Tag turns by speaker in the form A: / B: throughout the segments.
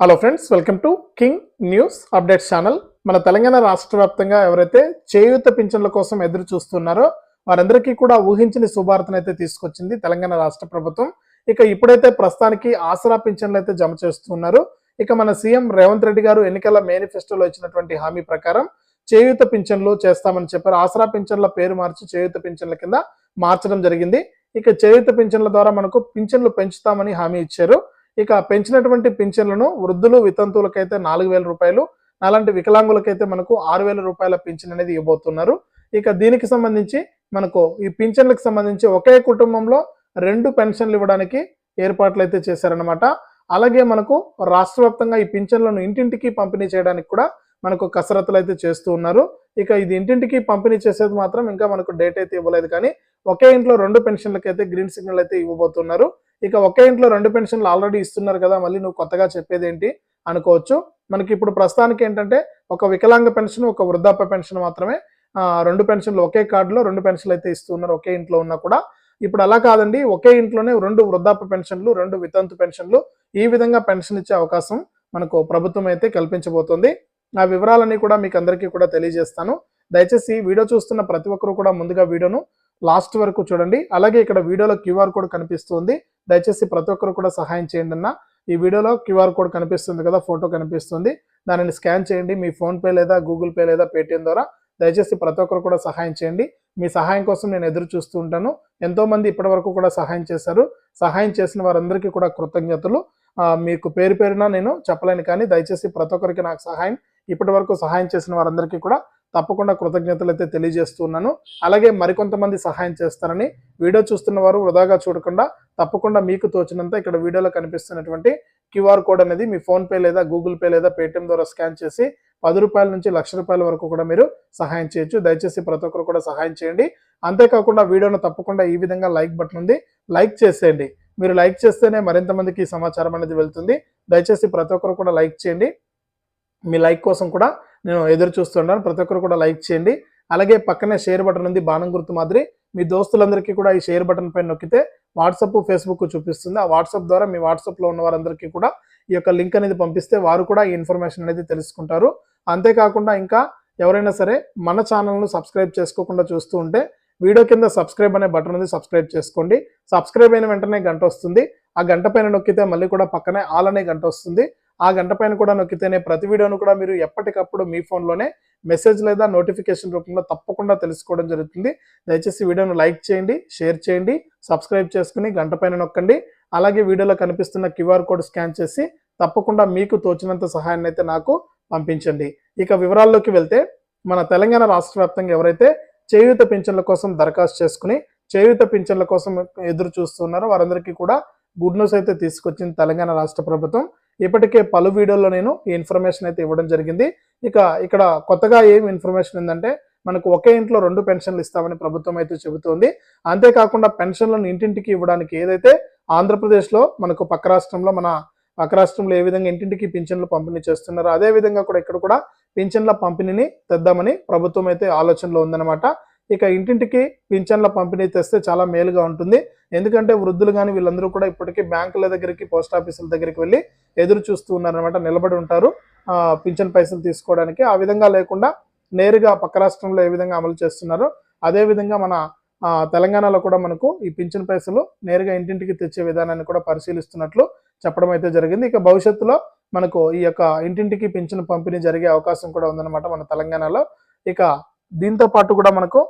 A: Hello friends welcome to king news updates channel మన తెలంగాణ రాష్ట్ర వ్యాప్తంగా ఎవరైతే చేయూత పింఛన్ల కోసం ఎదురు చూస్తున్నారో వారందరికీ కూడా ఊహించని శుభార్తను అయితే తీసుకొచ్చింది తెలంగాణ రాష్ట్ర ప్రభుత్వం. ఇక ఇప్పుడైతే ప్రస్తుతానికి ఆసరా పింఛన్లు అయితే జమ చేస్తున్నారు. ఇక మన సీఎం రేవంత్ రెడ్డి గారు ఎన్నికల మేనిఫెస్టోలో ఇచ్చినటువంటి హామీ ప్రకారం చేయూత పింఛన్లు చేస్తామని చెప్పారు. ఆసరా పింఛన్ల పేరు మార్చి చేయూత పింఛన్ల కింద మార్చడం జరిగింది. ఇక చేయూత పింఛన్ల ద్వారా మనకు పింఛన్లు పెంచుతామని హామీ ఇచ్చారు. ఇక పెంచినటువంటి పింఛన్లను వృద్ధులు వితంతువులకైతే నాలుగు వేల రూపాయలు అలాంటి వికలాంగులకైతే మనకు ఆరు వేల రూపాయల పింఛన్ అనేది ఇవ్వబోతున్నారు. ఇక దీనికి సంబంధించి మనకు ఈ పింఛన్లకు సంబంధించి ఒకే కుటుంబంలో రెండు పెన్షన్లు ఇవ్వడానికి ఏర్పాట్లు అయితే చేశారనమాట అలాగే మనకు రాష్ట్ర వ్యాప్తంగా ఈ పింఛన్లను ఇంటింటికి పంపిణీ చేయడానికి కూడా మనకు కసరత్తులు అయితే చేస్తూ ఉన్నారు. ఇక ఇది ఇంటింటికి పంపిణీ చేసేది మాత్రం ఇంకా మనకు డేట్ అయితే ఇవ్వలేదు కానీ ఒకే ఇంట్లో రెండు పెన్షన్లకి అయితే గ్రీన్ సిగ్నల్ అయితే ఇవ్వబోతున్నారు. ఇక ఒకే ఇంట్లో రెండు పెన్షన్లు ఆల్రెడీ ఇస్తున్నారు కదా మళ్ళీ నువ్వు కొత్తగా చెప్పేది ఏంటి అనుకోవచ్చు. మనకి ఇప్పుడు ప్రస్తుతానికి ఏంటంటే ఒక వికలాంగ పెన్షన్ ఒక వృద్ధాప్య పెన్షన్ మాత్రమే. రెండు పెన్షన్లు ఒకే కార్డులో రెండు పెన్షన్లు అయితే ఇస్తున్నారు ఒకే ఇంట్లో ఉన్నా కూడా. ఇప్పుడు అలా కాదండి ఒకే ఇంట్లోనే రెండు వృద్ధాప్య పెన్షన్లు రెండు వితంతు పెన్షన్లు ఈ విధంగా పెన్షన్ ఇచ్చే అవకాశం మనకు ప్రభుత్వం అయితే కల్పించబోతోంది. ఆ వివరాలన్నీ కూడా మీకు అందరికీ కూడా తెలియజేస్తాను. దయచేసి వీడియో చూస్తున్న ప్రతి ఒక్కరు కూడా ముందుగా వీడియోను లాస్ట్ వరకు చూడండి. అలాగే ఇక్కడ వీడియోలో క్యూఆర్ కోడ్ కనిపిస్తుంది. దయచేసి ప్రతి ఒక్కరు కూడా సహాయం చేయండి అన్న. ఈ వీడియోలో క్యూఆర్ కోడ్ కనిపిస్తుంది కదా ఫోటో కనిపిస్తుంది. దానిని స్కాన్ చేయండి. మీ ఫోన్పే లేదా గూగుల్ పే లేదా పేటిఎం ద్వారా దయచేసి ప్రతి ఒక్కరు కూడా సహాయం చేయండి. మీ సహాయం కోసం నేను ఎదురు చూస్తూ ఉంటాను. ఎంతోమంది ఇప్పటి వరకు కూడా సహాయం చేశారు. సహాయం చేసిన వారందరికీ కూడా కృతజ్ఞతలు. మీకు పేరు పేరున నేను చెప్పలేను కానీ దయచేసి ప్రతి ఒక్కరికి నాకు సహాయం. ఇప్పటి వరకు సహాయం చేసిన వారందరికీ కూడా తప్పకుండా కృతజ్ఞతలు అయితే తెలియజేస్తున్నాను. అలాగే మరికొంతమంది సహాయం చేస్తారని వీడియో చూస్తున్న వారు వృధాగా చూడకుండా తప్పకుండా మీకు తోచినంత ఇక్కడ వీడియోలో కనిపిస్తున్నటువంటి క్యూఆర్ కోడ్ అనేది మీ ఫోన్ పే లేదా గూగుల్ పే లేదా పేటిఎం ద్వారా స్కాన్ చేసి పది రూపాయల నుంచి లక్ష రూపాయల వరకు కూడా మీరు సహాయం చేయొచ్చు. దయచేసి ప్రతి ఒక్కరు కూడా సహాయం చేయండి. అంతేకాకుండా వీడియోను తప్పకుండా ఈ విధంగా లైక్ బటన్ ఉంది. లైక్ చేసేయండి. మీరు లైక్ చేస్తేనే మరింత మందికి సమాచారం అనేది వెళ్తుంది. దయచేసి ప్రతి ఒక్కరు కూడా లైక్ చేయండి. మీ లైక్ కోసం కూడా నేను ఎదురు చూస్తున్నాను. ప్రతి ఒక్కరు కూడా లైక్ చేయండి. అలాగే పక్కనే షేర్ బటన్ ఉంది బాణం గుర్తు మాదిరి. మీ దోస్తులందరికీ కూడా ఈ షేర్ బటన్ పైన నొక్కితే వాట్సాప్ ఫేస్బుక్ చూపిస్తుంది. ఆ వాట్సాప్ ద్వారా మీ వాట్సాప్లో ఉన్న వారందరికీ కూడా ఈ యొక్క లింక్ అనేది పంపిస్తే వారు కూడా ఈ ఇన్ఫర్మేషన్ అనేది తెలుసుకుంటారు. అంతేకాకుండా ఇంకా ఎవరైనా సరే మన ఛానల్ను సబ్స్క్రైబ్ చేసుకోకుండా చూస్తూ ఉంటే వీడియో కింద సబ్స్క్రైబ్ అనే బటన్ ఉంది సబ్స్క్రైబ్ చేసుకోండి. సబ్స్క్రైబ్ అయిన వెంటనే గంట వస్తుంది. ఆ గంట పైన నొక్కితే మళ్ళీ కూడా పక్కనే ఆల్ అనే గంట వస్తుంది. ఆ గంట పైన కూడా నొక్కితేనే ప్రతి వీడియోను కూడా మీరు ఎప్పటికప్పుడు మీ ఫోన్లోనే మెసేజ్ లేదా నోటిఫికేషన్ రూపంలో తప్పకుండా తెలుసుకోవడం జరుగుతుంది. దయచేసి వీడియోను లైక్ చేయండి షేర్ చేయండి సబ్స్క్రైబ్ చేసుకుని గంట పైన నొక్కండి. అలాగే వీడియోలో కనిపిస్తున్న క్యూఆర్ కోడ్ స్కాన్ చేసి తప్పకుండా మీకు తోచినంత సహాయాన్ని అయితే నాకు పంపించండి. ఇక వివరాల్లోకి వెళ్తే మన తెలంగాణ రాష్ట్ర వ్యాప్తంగా ఎవరైతే చేయూత పింఛన్ల కోసం దరఖాస్తు చేసుకుని చేయూత పింఛన్ల కోసం ఎదురు చూస్తున్నారో వారందరికీ కూడా గుడ్ న్యూస్ అయితే తీసుకొచ్చింది తెలంగాణ రాష్ట్ర ప్రభుత్వం. ఇప్పటికే పలు వీడియోల్లో నేను ఈ ఇన్ఫర్మేషన్ అయితే ఇవ్వడం జరిగింది. ఇక ఇక్కడ కొత్తగా ఏం ఇన్ఫర్మేషన్ ఏంటంటే మనకు ఒకే ఇంట్లో రెండు పెన్షన్లు ఇస్తామని ప్రభుత్వం అయితే చెబుతోంది. అంతేకాకుండా పెన్షన్లను ఇంటింటికి ఇవ్వడానికి ఏదైతే ఆంధ్రప్రదేశ్లో మనకు పక్క రాష్ట్రంలో మన పక్క రాష్ట్రంలో ఏ విధంగా ఇంటింటికి పింఛన్లు పంపిణీ చేస్తున్నారో అదే విధంగా కూడా ఇక్కడ కూడా పింఛన్ల పంపిణీని తెద్దామని ప్రభుత్వం అయితే ఆలోచనలో ఉందన్నమాట. ఇక ఇంటింటికి పింఛన్ల పంపిణీ తెస్తే చాలా మేలుగా ఉంటుంది. ఎందుకంటే వృద్ధులు కానీ వీళ్ళందరూ కూడా ఇప్పటికీ బ్యాంకుల దగ్గరికి పోస్ట్ ఆఫీసుల దగ్గరికి వెళ్ళి ఎదురు చూస్తూ ఉన్నారనమాట నిలబడి ఉంటారు. పింఛన్ పైసలు తీసుకోవడానికి. ఆ విధంగా లేకుండా నేరుగా పక్క రాష్ట్రంలో ఏ విధంగా అమలు చేస్తున్నారో అదేవిధంగా మన తెలంగాణలో కూడా మనకు ఈ పింఛన్ పైసలు నేరుగా ఇంటింటికి తెచ్చే విధానాన్ని కూడా పరిశీలిస్తున్నట్లు చెప్పడం అయితే జరిగింది. ఇక భవిష్యత్తులో మనకు ఈ యొక్క ఇంటింటికి పింఛన్ పంపిణీ జరిగే అవకాశం కూడా ఉందన్నమాట మన తెలంగాణలో. ఇక దీంతో పాటు కూడా మనకు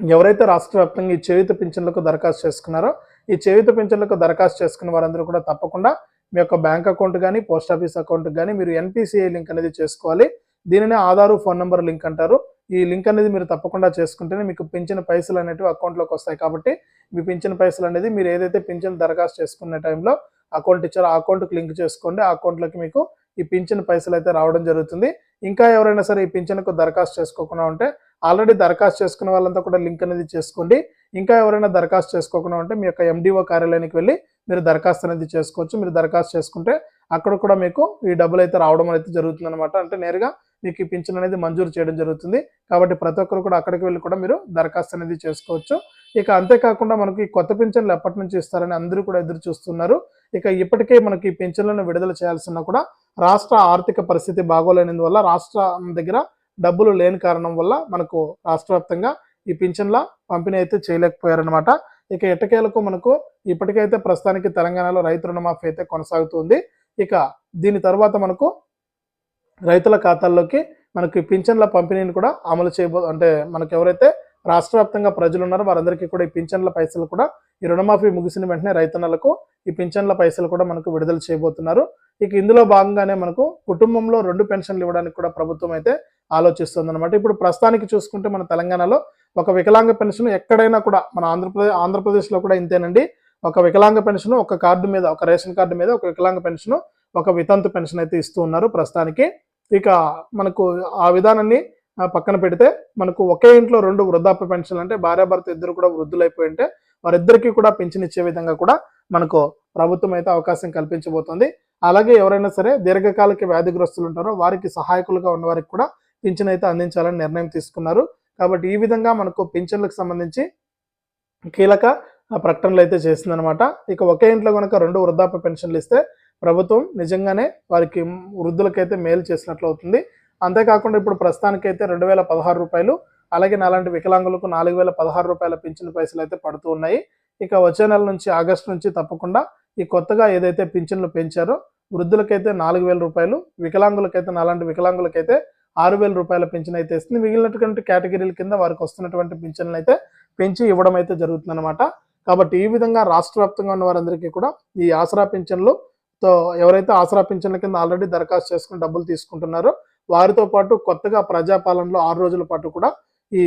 A: ఎవరైతే రాష్ట్ర వ్యాప్తంగా ఈ చేయుత పింఛన్లకు దరఖాస్తు చేసుకున్నారో ఈ చేయుత పింఛన్లకు దరఖాస్తు చేసుకున్న వారందరూ కూడా తప్పకుండా మీ యొక్క బ్యాంక్ అకౌంట్ కానీ పోస్ట్ ఆఫీస్ అకౌంట్ కానీ మీరు ఎన్పిసిఐ లింక్ అనేది చేసుకోవాలి. దీనినే ఆధారు ఫోన్ నెంబర్ లింక్ అంటారు. ఈ లింక్ అనేది మీరు తప్పకుండా చేసుకుంటేనే మీకు పింఛన్ పైసలు అనేటివి అకౌంట్లోకి వస్తాయి. కాబట్టి మీ పింఛన్ పైసలు అనేది మీరు ఏదైతే పింఛన్ దరఖాస్తు చేసుకునే టైంలో అకౌంట్ ఇచ్చారో ఆ అకౌంట్కి లింక్ చేసుకోండి. ఆ అకౌంట్లోకి మీకు ఈ పింఛన్ పైసలు అయితే రావడం జరుగుతుంది. ఇంకా ఎవరైనా సరే ఈ పింఛన్కు దరఖాస్తు చేసుకోకుండా ఉంటే ఆల్రెడీ దరఖాస్తు చేసుకున్న వాళ్ళంతా కూడా లింక్ అనేది చేసుకోండి. ఇంకా ఎవరైనా దరఖాస్తు చేసుకోకుండా ఉంటే మీ యొక్క ఎండిఓ కార్యాలయానికి వెళ్ళి మీరు దరఖాస్తు అనేది చేసుకోవచ్చు. మీరు దరఖాస్తు చేసుకుంటే అక్కడ కూడా మీకు ఈ డబ్బులు అయితే రావడం అయితే జరుగుతుంది అనమాట అంటే నేరుగా మీకు ఈ పింఛన్ అనేది మంజూరు చేయడం జరుగుతుంది. కాబట్టి ప్రతి ఒక్కరు కూడా అక్కడికి వెళ్ళి కూడా మీరు దరఖాస్తు అనేది చేసుకోవచ్చు. ఇక అంతేకాకుండా మనకి కొత్త పింఛన్లు ఎప్పటి నుంచి ఇస్తారని అందరూ కూడా ఎదురు చూస్తున్నారు. ఇక ఇప్పటికే మనకి పింఛన్లను విడుదల చేయాల్సిన కూడా రాష్ట్ర ఆర్థిక పరిస్థితి బాగోలేనందువల్ల రాష్ట్రం దగ్గర డబ్బులు లేని కారణం వల్ల మనకు రాష్ట్ర ఈ పింఛన్ల పంపిణీ అయితే చేయలేకపోయారనమాట ఇక ఎట్టకేలకు మనకు ఇప్పటికైతే ప్రస్తుతానికి తెలంగాణలో రైతు రుణమాఫీ అయితే కొనసాగుతుంది. ఇక దీని తర్వాత మనకు రైతుల ఖాతాల్లోకి మనకి పింఛన్ల పంపిణీని కూడా అమలు చేయబో అంటే మనకు ఎవరైతే రాష్ట్ర వ్యాప్తంగా ప్రజలు ఉన్నారు వారందరికీ కూడా ఈ పింఛన్ల పైసలు కూడా ఈ రుణమాఫీ ముగిసిన వెంటనే రైతన్నలకు ఈ పింఛన్ల పైసలు కూడా మనకు విడుదల చేయబోతున్నారు. ఇక ఇందులో భాగంగానే మనకు కుటుంబంలో రెండు పెన్షన్లు ఇవ్వడానికి కూడా ప్రభుత్వం అయితే ఆలోచిస్తుంది అనమాట ఇప్పుడు ప్రస్తుతానికి చూసుకుంటే మన తెలంగాణలో ఒక వికలాంగ పెన్షన్ ఎక్కడైనా కూడా మన ఆంధ్రప్రదేశ్ ఆంధ్రప్రదేశ్లో కూడా ఇంతేనండి. ఒక వికలాంగ పెన్షన్ ఒక కార్డు మీద ఒక రేషన్ కార్డు మీద ఒక వికలాంగ పెన్షన్ ఒక వితంతు పెన్షన్ అయితే ఇస్తూ ఉన్నారు ప్రస్తుతానికి. ఇక మనకు ఆ విధానాన్ని పక్కన పెడితే మనకు ఒకే ఇంట్లో రెండు వృద్ధాప్య పెన్షన్లు అంటే భార్యాభర్త ఇద్దరు కూడా వృద్ధులైపోయి ఉంటే వారిద్దరికీ కూడా పెన్షన్ ఇచ్చే విధంగా కూడా మనకు ప్రభుత్వం అయితే అవకాశం కల్పించబోతోంది. అలాగే ఎవరైనా సరే దీర్ఘకాలిక వ్యాధిగ్రస్తులు ఉంటారో వారికి సహాయకులుగా ఉన్న వారికి కూడా పింఛన్ అయితే అందించాలని నిర్ణయం తీసుకున్నారు. కాబట్టి ఈ విధంగా మనకు పింఛన్లకు సంబంధించి కీలక ప్రకటనలు అయితే చేసిందనమాట ఇక ఒకే ఇంట్లో కనుక రెండు వృద్ధాప్య పెన్షన్లు ఇస్తే ప్రభుత్వం నిజంగానే వారికి వృద్ధులకైతే మేలు చేసినట్లు అవుతుంది. అంతేకాకుండా ఇప్పుడు ప్రస్తుతానికైతే రెండు వేల పదహారు రూపాయలు అలాగే నాలాంటి వికలాంగులకు నాలుగు వేల పదహారు రూపాయల పింఛన్ పైసలు అయితే పడుతూ ఉన్నాయి. ఇక వచ్చే నెల నుంచి ఆగస్టు నుంచి తప్పకుండా ఈ కొత్తగా ఏదైతే పింఛన్లు పెంచారో వృద్ధులకైతే నాలుగు వేల రూపాయలు వికలాంగులకైతే నాలాంటి వికలాంగులకైతే ఆరు వేల రూపాయల పింఛన్ అయితే ఇస్తుంది. మిగిలినటువంటి కేటగిరీల కింద వారికి వస్తున్నటువంటి పింఛన్లు అయితే పెంచి ఇవ్వడం అయితే జరుగుతుందన్నమాట. కాబట్టి ఈ విధంగా రాష్ట్ర వ్యాప్తంగా ఉన్న వారందరికీ కూడా ఈ ఆసరా పింఛన్లు తో ఎవరైతే ఆసరా పింఛన్ల కింద ఆల్రెడీ దరఖాస్తు చేసుకుని డబ్బులు తీసుకుంటున్నారో వారితో పాటు కొత్తగా ప్రజాపాలనలో ఆరు రోజుల పాటు కూడా ఈ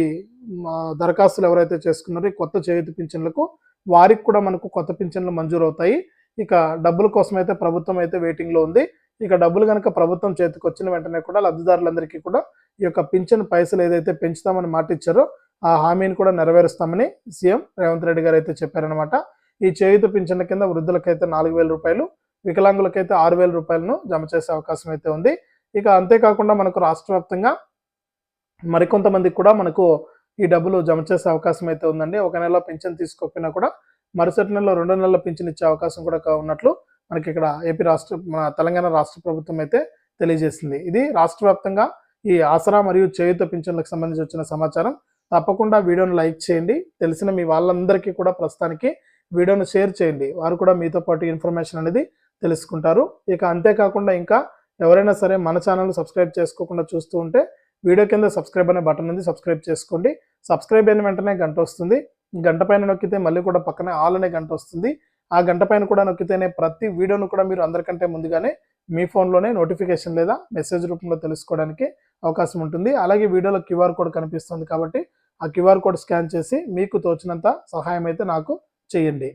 A: దరఖాస్తులు ఎవరైతే చేసుకున్నారో ఈ కొత్త చేయుతి పింఛన్లకు వారికి కూడా మనకు కొత్త పింఛన్లు మంజూరు అవుతాయి ఇక డబ్బుల కోసం అయితే ప్రభుత్వం అయితే వెయిటింగ్లో ఉంది. ఇక డబ్బులు కనుక ప్రభుత్వం చేతికి వచ్చిన వెంటనే కూడా లబ్ధిదారులందరికీ కూడా ఈ యొక్క పింఛన్ పైసలు ఏదైతే పెంచుతామని మాట ఇచ్చారో ఆ హామీని కూడా నెరవేరుస్తామని సీఎం రేవంత్ రెడ్డి గారు అయితే చెప్పారనమాట ఈ చేయుత పింఛన్ల కింద వృద్ధులకైతే నాలుగు వేల రూపాయలు వికలాంగులకైతే ఆరు వేల రూపాయలను జమ చేసే అవకాశం అయితే ఉంది. ఇక అంతేకాకుండా మనకు రాష్ట్ర వ్యాప్తంగా మరికొంతమందికి కూడా మనకు ఈ డబ్బులు జమ చేసే అవకాశం అయితే ఉందండి. ఒక నెల పింఛన్ తీసుకోకపోయినా కూడా మరుసటి నెలలో రెండు నెలల పింఛన్ ఇచ్చే అవకాశం కూడా కా- ఉన్నట్లు మనకి ఇక్కడ ఏపీ రాష్ట్ర మన తెలంగాణ రాష్ట్ర ప్రభుత్వం అయితే తెలియజేసింది. ఇది రాష్ట్ర వ్యాప్తంగా ఈ ఆసరా మరియు చేయుత పింఛన్లకు సంబంధించి వచ్చిన సమాచారం. తప్పకుండా వీడియోను లైక్ చేయండి. తెలిసిన మీ వాళ్ళందరికీ కూడా ప్రస్తుతానికి వీడియోను షేర్ చేయండి. వారు కూడా మీతో పాటు ఇన్ఫర్మేషన్ అనేది తెలుసుకుంటారు. ఇక అంతేకాకుండా ఇంకా ఎవరైనా సరే మన ఛానల్ సబ్స్క్రైబ్ చేసుకోకుండా చూస్తూ ఉంటే వీడియో కింద సబ్స్క్రైబ్ అనే బటన్ ఉంది సబ్స్క్రైబ్ చేసుకోండి. సబ్స్క్రైబ్ అయిన వెంటనే గంట వస్తుంది. గంట పైన నొక్కితే మళ్ళీ కూడా పక్కనే ఆల్ అనే గంట వస్తుంది. ఆ గంట పైన కూడా నొక్కితేనే ప్రతి వీడియోను కూడా మీరు అందరికంటే ముందుగానే మీ ఫోన్లోనే నోటిఫికేషన్ లేదా మెసేజ్ రూపంలో తెలుసుకోవడానికి అవకాశం ఉంటుంది. అలాగే వీడియోలో క్యూఆర్ కోడ్ కనిపిస్తుంది కాబట్టి ఆ క్యూఆర్ కోడ్ స్కాన్ చేసి మీకు తోచినంత సహాయం అయితే నాకు చేయండి.